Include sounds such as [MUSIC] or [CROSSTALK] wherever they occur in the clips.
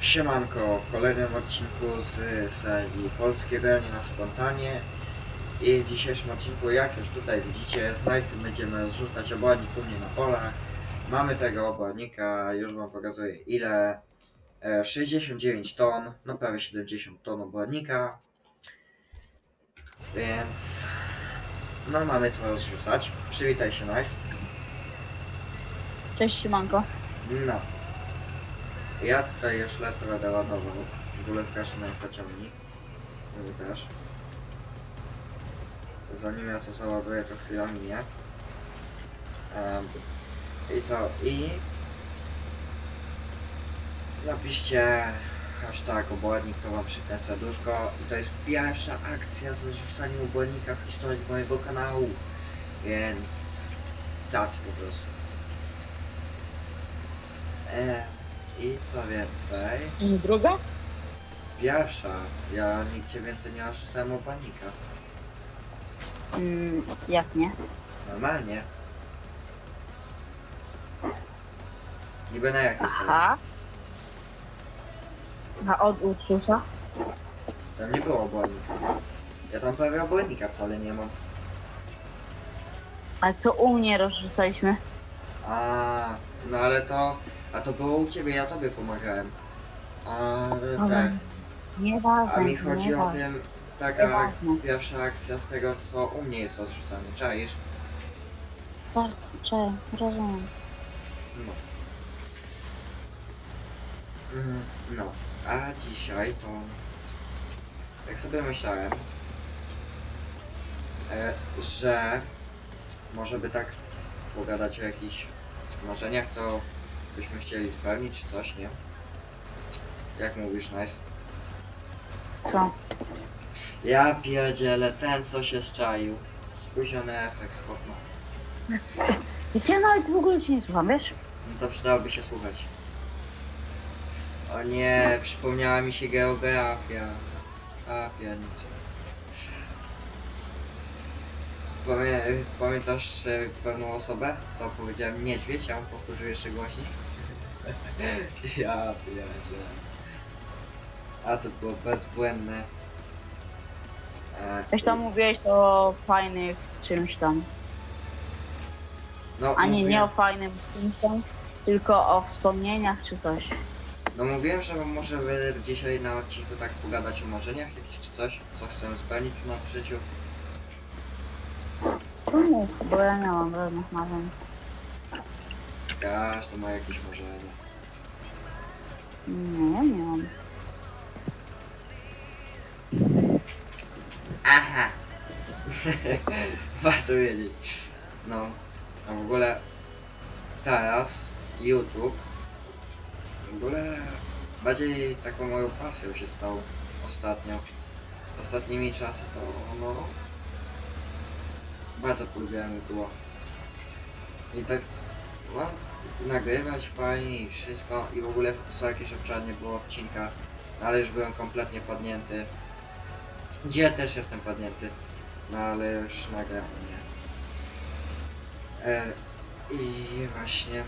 Siemanko, w kolejnym odcinku z serii Polskiego Rally na Spontanie i w dzisiejszym odcinku, jak już tutaj widzicie, z Nicem będziemy zrzucać obornik u mnie na polach. Mamy tego obornika, już wam pokazuję ile. E, 69 ton, no prawie 70 ton obornika. Więc no mamy co zrzucać. Przywitaj się Nice. Cześć Siemanko. No. Ja tutaj już lecę będę ładował. W ogóle zgaszę na zaciągnik. Wy też. Zanim ja to załaduję, to chwila minie. Em, I co? I... Napiszcie hashtag obornik, to wam przypnę serduszko. I to jest pierwsza akcja z rzucaniem obornika w historii mojego kanału. Więc... Zac po prostu. I co więcej? I druga? Pierwsza. Ja nigdzie więcej nie narzucałem obornika. Mm, jak nie? Normalnie. Niby na jakiej sali? Aha. A od Ursusa? Tam nie było obornika. Ja tam prawie obornika wcale nie mam. A co u mnie rozrzucaliśmy? A, no ale to... A to było u ciebie, ja tobie pomagałem. A, tak. Nieważne. A mi chodzi o tym... Taka Nieważne. pierwsza akcja z tego, co u mnie jest rozrzucane. Czaisz? Tak, cze, rozumiem. No. Mm, No, a dzisiaj to tak sobie myślałem, e, że może by tak pogadać o jakichś marzeniach, co byśmy chcieli spełnić, czy coś, nie? Jak mówisz, Nice? Co? Ja pierdzielę, ten co się szczaił. Spóźniony efekt. Jak ja nawet w ogóle cię nie słucham, wiesz? No to przydałoby się słuchać. O nie, przypomniała mi się geografia. A piernicze. Pamię pamiętasz e, pewną osobę, co powiedziałem niedźwiedź, a on powtórzył jeszcze głośniej? Ja pierdzielę. A to było bezbłędne. E, Weź tam mówiłeś o fajnych czymś tam. no, A nie, nie o fajnym czymś tam, tylko o wspomnieniach czy coś. No mówiłem, że może dzisiaj na odcinku tak pogadać o marzeniach jakichś czy coś, co chcemy spełnić w naszym życiu. To mów, bo ja nie mam żadnych marzeń. Każdy ma jakieś marzenie. Nie, nie mam. Aha! [LAUGHS] Warto wiedzieć. No, a w ogóle teraz YouTube w ogóle bardziej taką moją pasją się stał ostatnio. Ostatnimi czasy to no bardzo polubiłem było. I tak no, nagrywać fajnie i wszystko i w ogóle co jakieś obszar nie było odcinka, ale już byłem kompletnie padnięty. Dzisiaj też jestem padnięty, no ale już nagram, nie? E, I właśnie...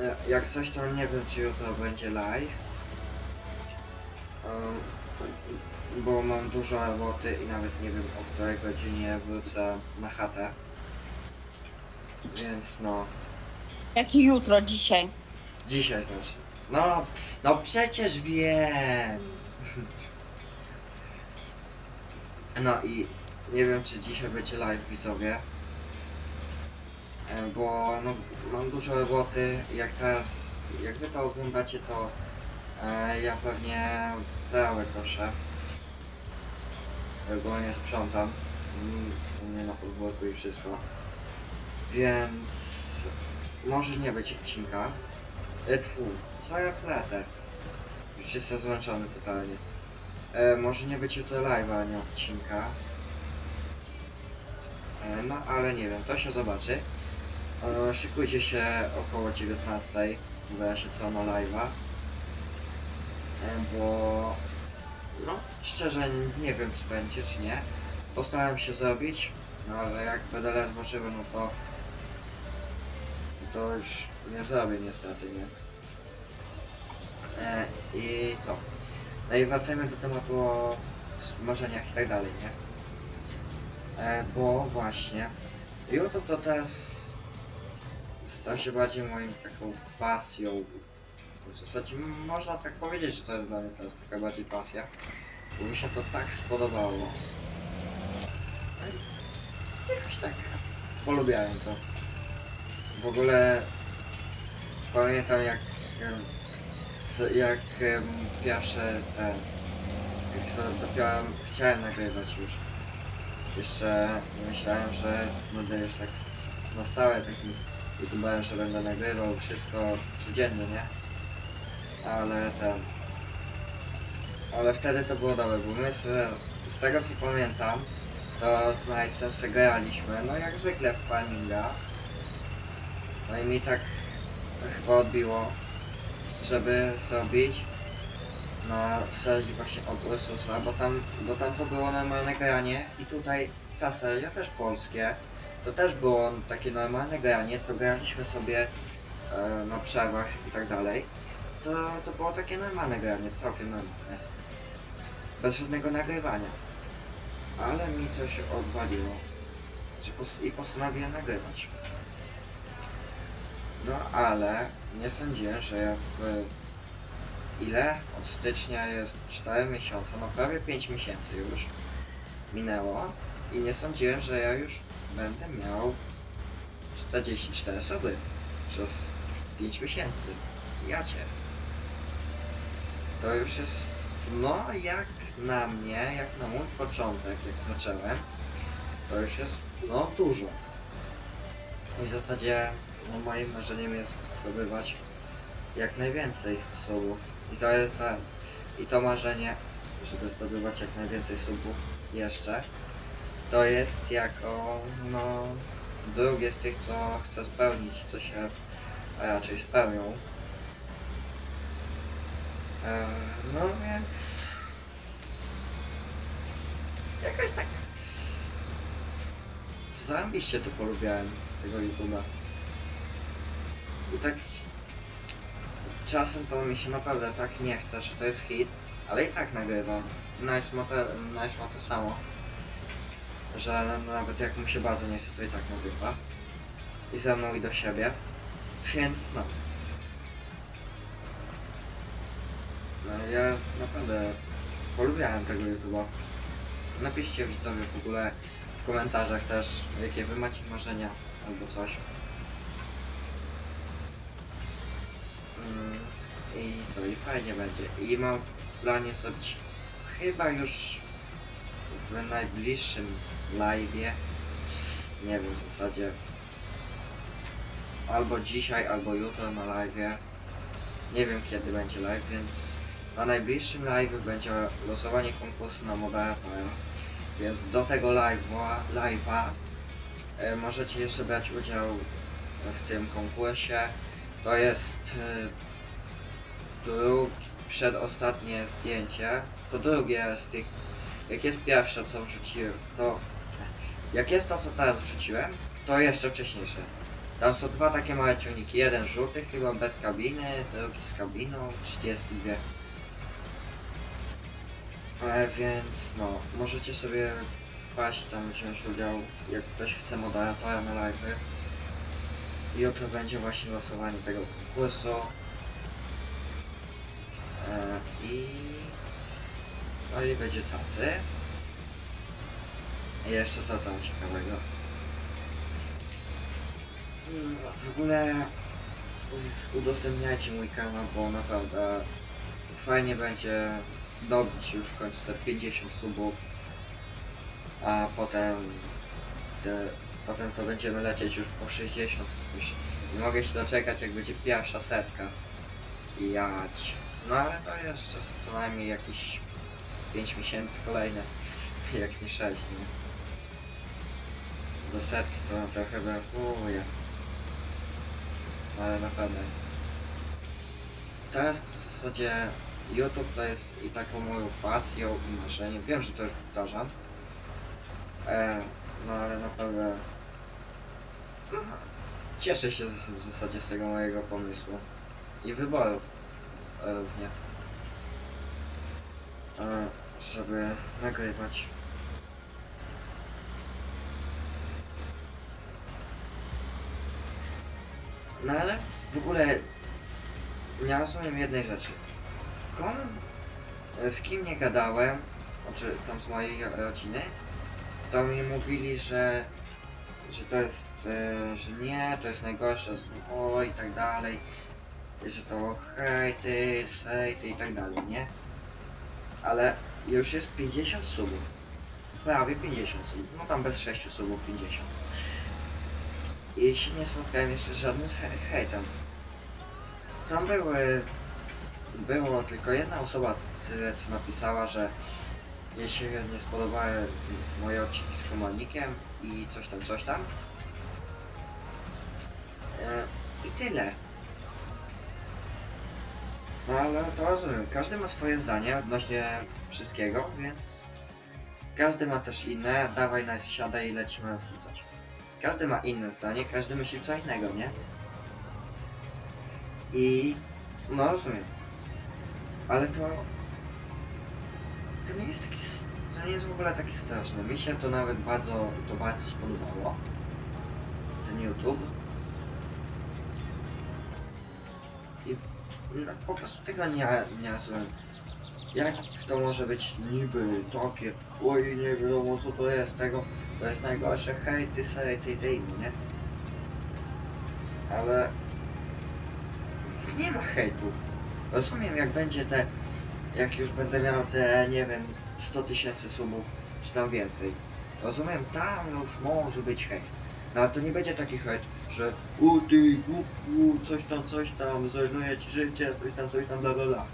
E, jak coś to nie wiem czy jutro będzie live. Em, bo mam dużo roboty i nawet nie wiem o której godzinie wrócę na chatę. Więc no, Jak i jutro, dzisiaj. dzisiaj znaczy. No, no przecież wiem. [LAUGHS] No i nie wiem czy dzisiaj będzie live widzowie. E, Bo no, mam dużo roboty jak teraz, jak wy to oglądacie to e, ja pewnie trawę koszę. Bo nie sprzątam. Mm, u mnie na podwórku i wszystko. Więc może nie być odcinka. E, tfu, co ja pletę? Już jestem zmęczony totalnie. E, może nie być jutro live'a, nie odcinka. E, no ale nie wiem, to się zobaczy. E, szykujcie się około 19, bo ja się co na live'a. E, bo... No, szczerze nie wiem czy będzie, czy nie. Postaram się zrobić, no ale jak będę ledwo żywy, no to... To już nie zrobię niestety, nie? I co? No i wracajmy do tematu o marzeniach i tak dalej, nie? E, bo właśnie YouTube to teraz stał się bardziej moją taką pasją. W zasadzie można tak powiedzieć, że to jest dla mnie teraz taka bardziej pasja. Bo mi się to tak spodobało. No jakoś tak polubiałem to. W ogóle pamiętam jak jak em, pierwsze te jak sobie chciałem nagrywać już. Jeszcze myślałem, że będę już tak na stałe takim youtuberem, że będę nagrywał wszystko codziennie, nie? Ale ten... Ale wtedy to było dobre, bo my z tego co pamiętam, to z Majsem se graliśmy, no jak zwykle w farminga. No i mi tak chyba odbiło, żeby zrobić na serii właśnie od Ursusa, bo tam, bo tam to było normalne granie i tutaj ta seria też polskie, to też było takie normalne granie, co graliśmy sobie e, na przerwach i tak dalej. To, to było takie normalne granie, całkiem normalne. Bez żadnego nagrywania. Ale mi coś odwaliło. I postanowiłem nagrywać. No ale nie sądziłem, że w ile? Od stycznia jest 4 miesiące, no prawie 5 miesięcy już minęło i nie sądziłem, że ja już będę miał 44 osoby przez 5 miesięcy. Ja cię. To już jest, no jak na mnie, jak na mój początek, jak zacząłem, to już jest, no dużo. I w zasadzie, no moim marzeniem jest zdobywać jak najwięcej subów. I to jest, e, i to marzenie, żeby zdobywać jak najwięcej subów jeszcze, to jest jako, no, drugie z tych, co chcę spełnić, co się a raczej spełnią. E, no więc... Jakoś tak... Zarobiście to polubiałem, tego YouTube'a. I tak... Czasem to mi się naprawdę tak nie chce, że to jest hit, ale i tak nagrywam. Nice ma, te, nice ma to samo. Że nawet jak mu się bardzo nie chce, to i tak nagrywa. I ze mną i do siebie. Więc no. No ja naprawdę polubiałem tego YouTube'a. Napiszcie widzowie w ogóle w komentarzach też, jakie wy macie marzenia albo coś. I co, i fajnie będzie. I mam w planie zrobić chyba już w najbliższym live'ie. Nie wiem w zasadzie. Albo dzisiaj, albo jutro na live'ie. Nie wiem kiedy będzie live, więc na najbliższym live będzie losowanie konkursu na moderatora. Więc do tego live'a, live'a e, możecie jeszcze brać udział w tym konkursie. To jest e, dru- przedostatnie zdjęcie. To drugie z tych. Jak jest pierwsze co wrzuciłem, to. Jak jest to co teraz wrzuciłem, to jeszcze wcześniejsze. Tam są dwa takie małe ciągniki. Jeden żółty chyba bez kabiny, drugi z kabiną, 32. E, więc no, możecie sobie wpaść tam, wziąć udział, jak ktoś chce moderatora na live. Jutro będzie właśnie losowanie tego konkursu. E, I... I będzie cacy. I jeszcze co tam ciekawego? Mm, W ogóle udostępniajcie mój kanał, bo naprawdę fajnie będzie dobić już w końcu te 50 subów, a potem te, potem to będziemy lecieć już po 60. Już nie mogę się doczekać jak będzie pierwsza setka. Jać. No ale to jeszcze co najmniej jakieś 5 miesięcy kolejne, [LAUGHS] jak nie 6, nie? Do setki to trochę brakuje. Ale naprawdę. Teraz w zasadzie YouTube to jest i taką moją pasją i marzeniem. Wiem, że to już powtarzam. E, no ale naprawdę cieszę się w zasadzie z tego mojego pomysłu i wyboru równie. e, żeby nagrywać. No ale w ogóle nie rozumiem jednej rzeczy. Komu, z kim nie gadałem, znaczy tam z mojej rodziny, to mi mówili, że, że to jest, e, że nie, to jest najgorsze zło i tak dalej, że to hejty, sejty i tak dalej, nie? Ale już jest 50 subów. Prawie 50 subów, no tam bez 6 subów 50. I się nie spotkałem jeszcze z żadnym he- hejtem. Tam były, było tylko jedna osoba, co napisała, że jej się nie spodobały moje odcinki z komornikiem i coś tam, coś tam. E, I tyle. Ale to rozumiem, każdy ma swoje zdanie odnośnie wszystkiego, więc każdy ma też inne, dawaj nas siadaj i lecimy rzucać. Każdy ma inne zdanie, każdy myśli co innego, nie? I no rozumiem. Ale to to nie jest taki, to nie jest w ogóle taki straszne. Mi się to nawet bardzo, to bardzo spodobało. Ten YouTube. Po prostu tego nie, nie rozumiem. Jak to może być niby takie, oj nie wiadomo co to jest, tego, to jest najgorsze, hejty, sejty i te inne, nie? Ale nie ma hejtu. Rozumiem jak będzie te, jak już będę miał te, nie wiem, 100 tysięcy subów, czy tam więcej. Rozumiem, tam już może być hejt. No ale to nie będzie taki hejt, że u ty głupku, coś tam, coś tam, zrujnuje ci życie, coś tam, coś tam, bla bla bla.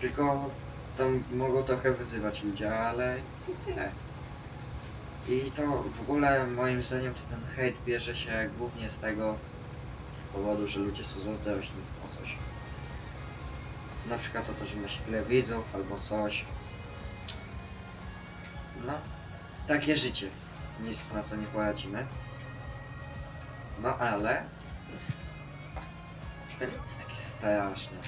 Tylko tam mogą trochę wyzywać ludzie, ale i tyle. I to w ogóle moim zdaniem to ten hejt bierze się głównie z tego powodu, że ludzie są zazdrośni o coś. Na przykład o to, że ma się tyle widzów albo coś. No, takie życie. Nic na to nie poradzimy. No ale... Jest takie straszne.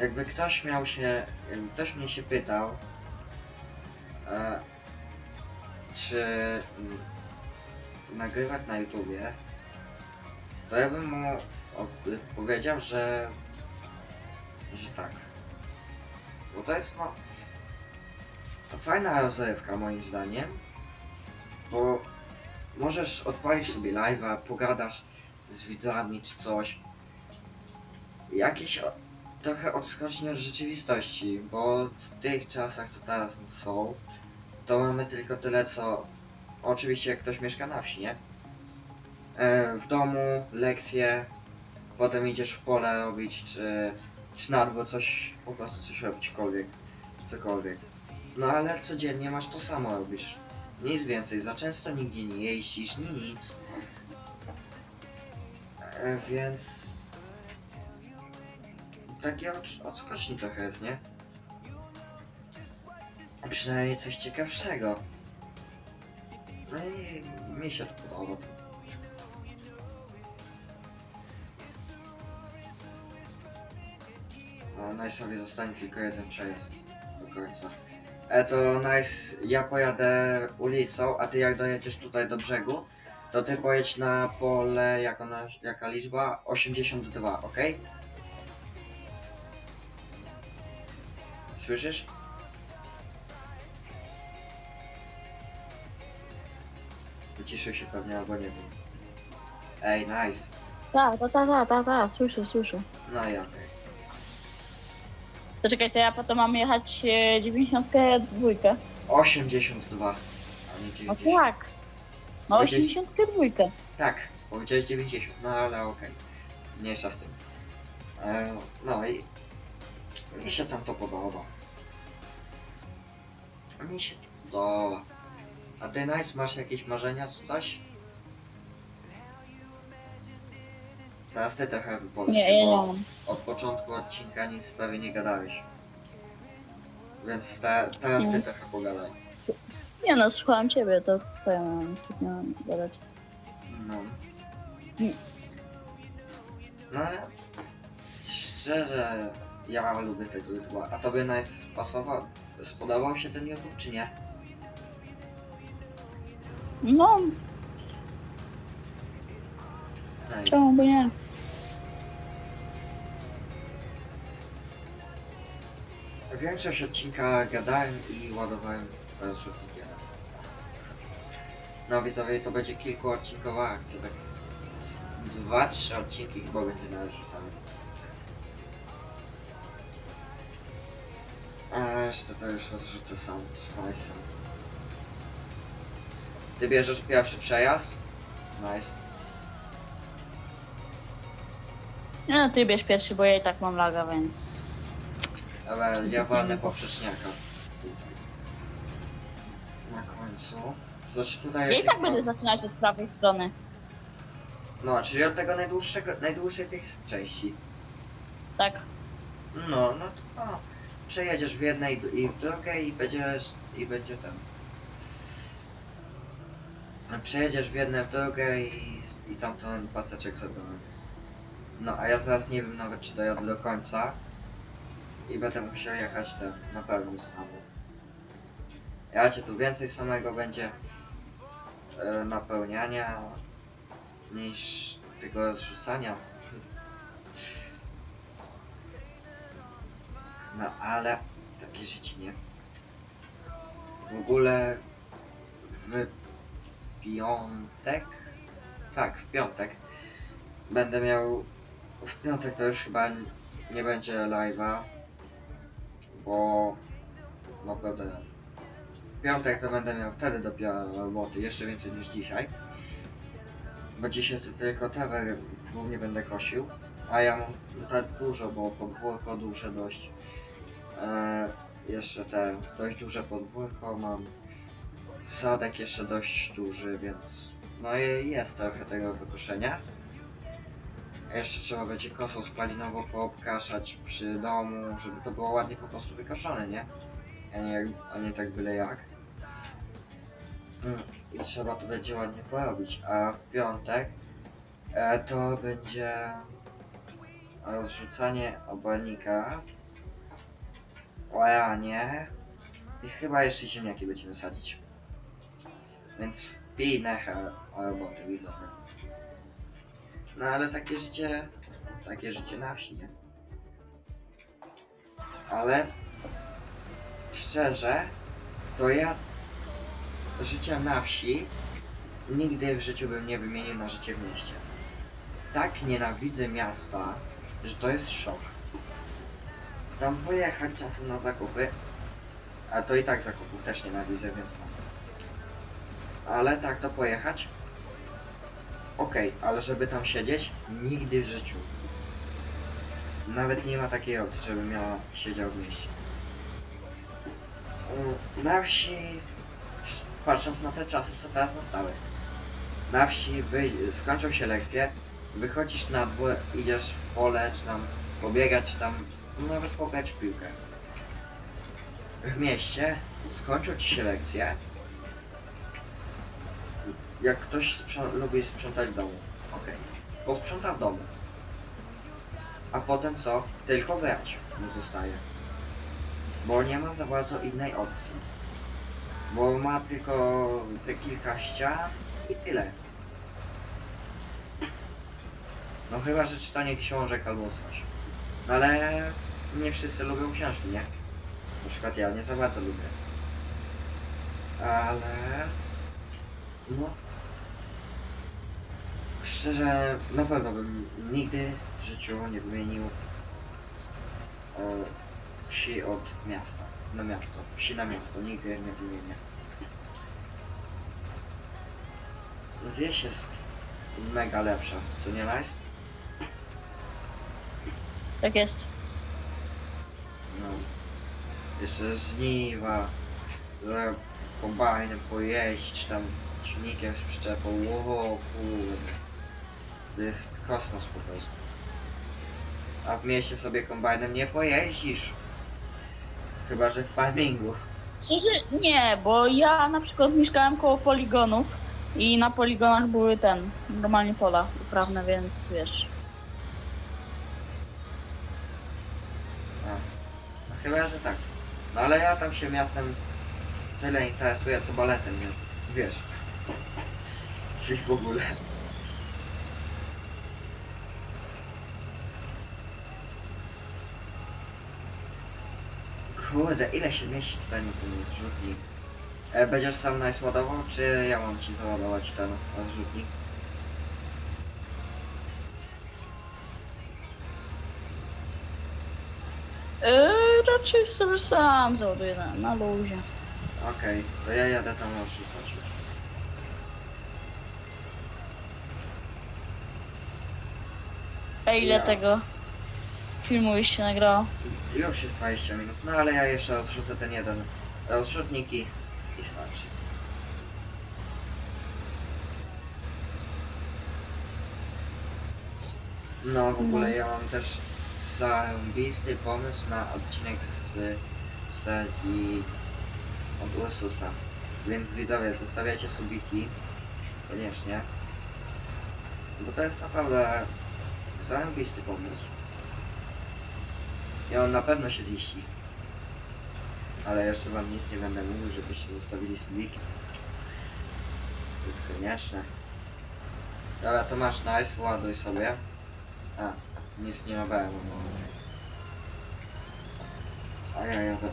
Jakby ktoś miał się... Jakby ktoś mnie się pytał... E, czy... mm, nagrywać na YouTubie, to ja bym mu powiedział, że... że tak. Bo to jest no... Fajna rozrywka moim zdaniem, bo możesz odpalić sobie live'a, pogadasz z widzami czy coś. Jakieś trochę odskocznie od rzeczywistości, bo w tych czasach co teraz są, to mamy tylko tyle co... Oczywiście jak ktoś mieszka na wsi, nie? E, w domu, lekcje, potem idziesz w pole robić, czy, czy na dwór coś, po prostu coś robić, cokolwiek. No ale codziennie masz to samo robisz. Nic więcej, za często nigdzie nie jeździsz, nic. E, więc... Takie od, odskoczni trochę jest, nie? Przynajmniej coś ciekawszego. No i mi się to podoba. No, Nice'owi zostanie tylko jeden przejazd do końca. E to Nice, ja pojadę ulicą, a ty jak dojedziesz tutaj do brzegu, to ty pojedź na pole, jak ona, jaka liczba? 82, ok? Słyszysz? Wyciszył się pewnie, albo nie wiem. Ej, nice. Tak, tak, tak, tak, tak, ta, słyszę, słyszę. No i okej. To czekaj, to ja potem mam jechać e, 92. 82, a nie No 90. tak. No Powiedziałeś- 82. Tak, powiedziałeś 90, no ale okej. Mniejsza z tym. E, no i mi się tam to podoba. Mi się to podoba. A ty Nice, masz jakieś marzenia czy coś? Teraz ty trochę wypowiedz Nie, ja nie bo mam. Od początku odcinka nic prawie nie gadałeś. Więc te, teraz ty trochę pogadaj. S- s- Nie no, słuchałem ciebie, to co ja mam zbytnio gadać. No. No ale szczerze, Ja lubię tego YouTube'a. A tobie naj spasował, spodobał się ten YouTube, czy nie? No, czemu by nie? Większość odcinka gadałem i ładowałem rozrzutnikiem. No widzowie, to będzie kilkuodcinkowa akcja, tak dwa, trzy odcinki chyba będzie narzucane. A resztę to już rozrzucę sam z Nice'em. Ty bierzesz pierwszy przejazd? Nice. No, ty bierz pierwszy, bo ja i tak mam laga, więc... Ale ja walnę poprzeczniaka. Na końcu. Znaczy tutaj Ja i jakieś tak są- będę zaczynać od prawej strony. No, czyli od tego najdłuższego, najdłuższej tych części. Tak. No, no to o, przejedziesz w jednej i w drugiej i będziesz, i będzie ten. Przejedziesz w jedne, w drugie i, i tam ten paseczek jest. No, a ja zaraz nie wiem nawet czy dojadę do końca. I będę musiał jechać ten, na pełnym znowu. Ja cię tu więcej samego będzie e, napełniania niż tego zrzucania. No ale takie życie nie. W ogóle w piątek, tak, w piątek będę miał, w piątek to już chyba nie będzie live'a, bo będę, w piątek to będę miał wtedy dopiero roboty, jeszcze więcej niż dzisiaj. Bo dzisiaj to tylko trawę głównie będę kosił, a ja mam tutaj dużo, bo podwórko duże dość. E, jeszcze te dość duże podwórko mam. Sadek jeszcze dość duży, więc no i jest trochę tego wykoszenia. Jeszcze trzeba będzie kosą spalinowo poobkaszać przy domu, żeby to było ładnie po prostu wykoszone, nie? A nie, a nie tak byle jak. Mm, I trzeba to będzie ładnie porobić. A w piątek e, to będzie rozrzucanie obornika łajanie i chyba jeszcze ziemniaki będziemy sadzić. Więc wpij nechę o roboty widzowie. No ale takie życie, takie życie na wsi, nie? Ale szczerze, to ja życia na wsi nigdy w życiu bym nie wymienił na życie w mieście. Tak nienawidzę miasta, że to jest szok tam pojechać czasem na zakupy, a to i tak zakupów też nienawidzę, więc no. Ale tak to pojechać, okej, ale żeby tam siedzieć, nigdy w życiu. Nawet nie ma takiej opcji, żebym ja siedział w mieście. Mm, Na wsi, patrząc na te czasy, co teraz nastały, na wsi wy, skończą się lekcje, wychodzisz na dwór, idziesz w pole, czy tam pobiegać, czy tam nawet pograć w piłkę. W mieście skończą ci się lekcje. Jak ktoś lubi sprzątać w domu, okej. Posprząta w domu. A potem co? Tylko grać mu zostaje. Bo nie ma za bardzo innej opcji. Bo ma tylko te kilka ścian i tyle. No chyba, że czytanie książek albo coś. No ale nie wszyscy lubią książki, nie? Na przykład ja nie za bardzo lubię. Ale... No... Szczerze, na pewno bym nigdy w życiu nie wymienił e, wsi od miasta. Na miasto. Wsi na miasto. Nigdy nie wymienię. Wieś jest mega lepsza, co nie nice? Tak jest. No. Jeszcze żniwa, za kombajnem pojeść, czy tam silnikiem z przyczepą, ło kurde. To jest kosmos po prostu. A w mieście sobie kombajnem nie pojeździsz. Chyba, że w farmingu. Szczerze, nie, bo ja na przykład mieszkałem koło poligonów i na poligonach były ten, normalnie pola uprawne, więc wiesz. Chyba, że tak. No ale ja tam się miastem tyle interesuję co baletem, więc wiesz. Coś w ogóle. Kurde, ile się mieści tutaj na tym zrzutnik? E, będziesz sam najsładował, czy ja mam ci załadować ten zrzutnik? Yy, raczej sobie sam załaduję na, na luzie. Okej, to ja jadę tam rozrzucać już. A ile Ja. tego filmu już się nagrało? Już jest 20 minut, no ale ja jeszcze rozrzucę ten jeden rozrzutnik i, starczy. No w ogóle No. ja mam też zarąbisty pomysł na odcinek z, serii od Ursusa. Więc widzowie, zostawiajcie subiki. Koniecznie. Bo to jest naprawdę zarąbisty pomysł. I on na pewno się ziści. Ale jeszcze wam nic nie będę mówił, żebyście zostawili subiki. To jest konieczne. Dobra, to masz nice, ładuj sobie. A, nic nie nabrałem. A ja jadę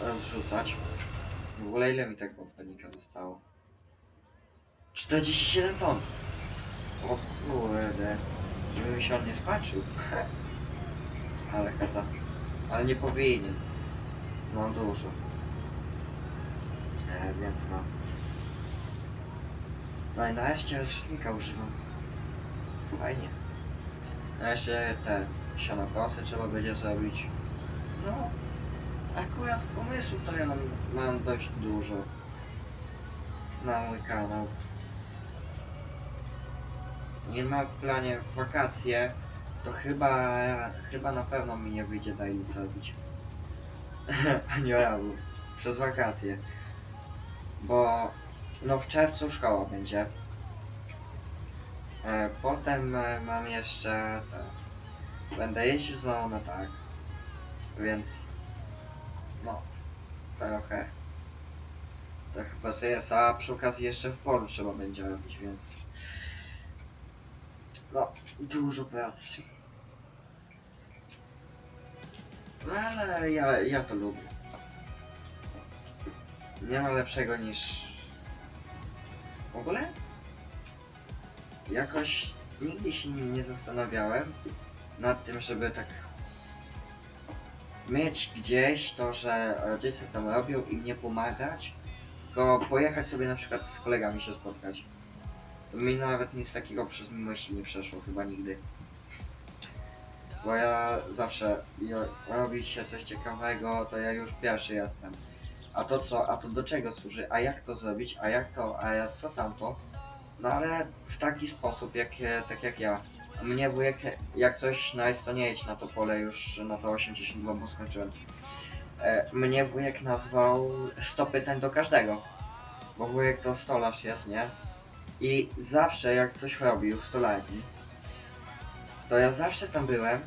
rozrzucać. W ogóle ile mi tego panika zostało? 47 ton! O kurde. Żeby się on nie skończył. [LAUGHS] Ale kaca. Ale nie powinien. Mam dużo. E, więc no. No i nareszcie roślinka używam. Fajnie. Nareszcie te sianokosy trzeba będzie zrobić. No. Akurat pomysłów to ja mam, mam dość dużo. Na mój kanał. Nie mam w planie wakacje, to chyba, chyba na pewno mi nie wyjdzie daily zrobić. [LAUGHS] Ani razu. Przez wakacje. Bo no w czerwcu szkoła będzie. E, potem e, mam jeszcze te, będę jeździł znowu na tak. Więc no trochę trochę pasuje, a przy okazji jeszcze w polu trzeba będzie robić, więc no dużo pracy. No ale ja, ja to lubię. Nie ma lepszego niż... W ogóle? Jakoś nigdy się nim nie zastanawiałem nad tym, żeby tak mieć gdzieś to, że rodzice tam robią i mnie pomagać, tylko pojechać sobie na przykład z kolegami się spotkać. To mi nawet nic takiego przez myśli nie przeszło, chyba nigdy. Bo ja zawsze robi się coś ciekawego, to ja już pierwszy jestem. A to co, a to do czego służy, a jak to zrobić, a jak to, a ja co tamto? No ale w taki sposób, jak, tak jak ja. Mnie wujek, jak coś nice, to nie jedź na to pole już na to 82, bo skończyłem. E, mnie wujek nazwał 100 pytań do każdego. Bo wujek to stolarz jest, nie? I zawsze jak coś robił stolarni, to ja zawsze tam byłem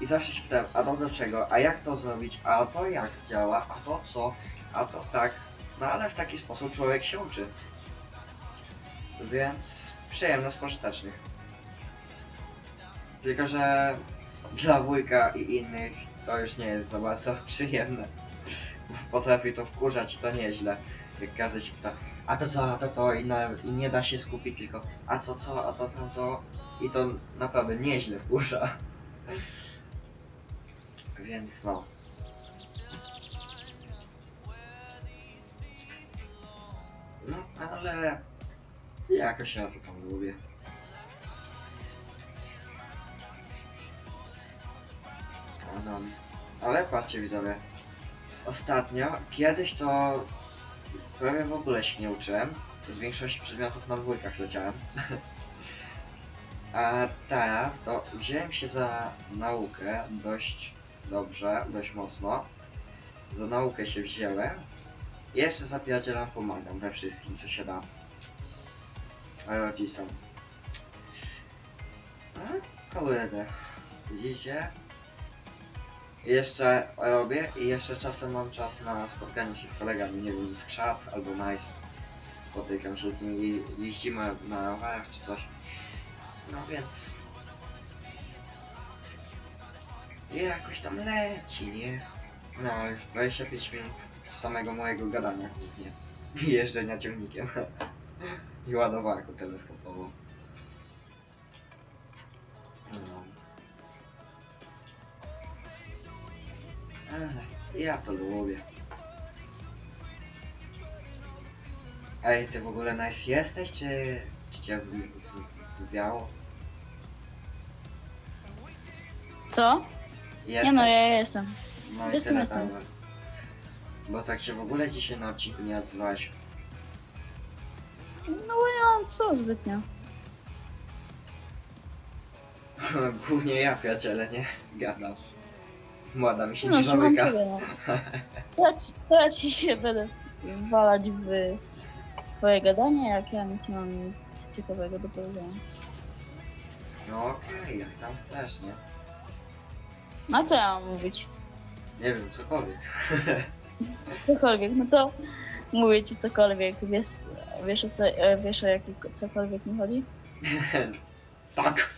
i zawsze się pytałem, a to do czego, a jak to zrobić, a to jak działa, a to co, a to tak. No ale w taki sposób człowiek się uczy. Więc przyjemność pożytecznych. Tylko, że dla wujka i innych to już nie jest za bardzo [LAUGHS] przyjemne. Potrafi to wkurzać i to nieźle. Jak każdy się pyta, a to co, a to to i, na, i nie da się skupić tylko, a co co, a to co to i to naprawdę nieźle wkurza. Więc no. No, ale jakoś ja to tam lubię. No, ale patrzcie widzowie. Ostatnio, kiedyś to prawie w ogóle się nie uczyłem. Z większości przedmiotów na dwójkach leciałem. [LAUGHS] A teraz to wziąłem się za naukę dość dobrze, dość mocno. Za naukę się wziąłem. I jeszcze za przyjacielem pomagam we wszystkim, co się da. Rodzicom. A, kurde. Widzicie? Jeszcze robię i jeszcze czasem mam czas na spotkanie się z kolegami, nie wiem, z Krzap albo Nice. Spotykam się z nimi jeździmy na rowerach czy coś. No więc... I jakoś tam leci, nie? No, już 25 minut samego mojego gadania głównie. I jeżdżenia ciągnikiem. [LAUGHS] I ładowarką teleskopową. No. Ale ja to lubię. Ej, ty w ogóle nice jesteś, czy, czy cię wy- wy- wywiało? Co? Jesteś? Nie no, ja jestem. No i jestem, tyle jestem. tam. Bo tak się w ogóle dzisiaj na odcinku nie odzywałeś. No nie mam co zbytnio. [LAUGHS] Głównie ja, przyjaciele, nie? Gadam. Młoda mi się No nie słucham zamyka. ciebie, no. [LAUGHS] Co ja, ci, co ja ci się będę walać w twoje gadanie, jak ja nic nie mam nic ciekawego do powiedzenia. No okej, jak tam chcesz, nie? No co ja mam mówić? Nie wiem, cokolwiek. [LAUGHS] Cokolwiek, no to mówię ci cokolwiek. Wiesz, wiesz, o, co, e, wiesz o jaki cokolwiek mi chodzi? [LAUGHS] tak.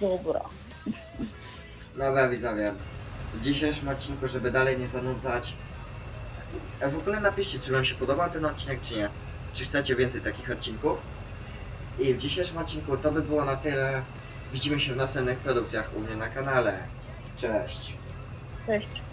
Dobra. Dobra widzowie, w dzisiejszym odcinku, żeby dalej nie zanudzać, e, w ogóle napiszcie, czy wam się podobał ten odcinek, czy nie. Czy chcecie więcej takich odcinków. I w dzisiejszym odcinku to by było na tyle. Widzimy się w następnych produkcjach u mnie na kanale. Cześć. Cześć.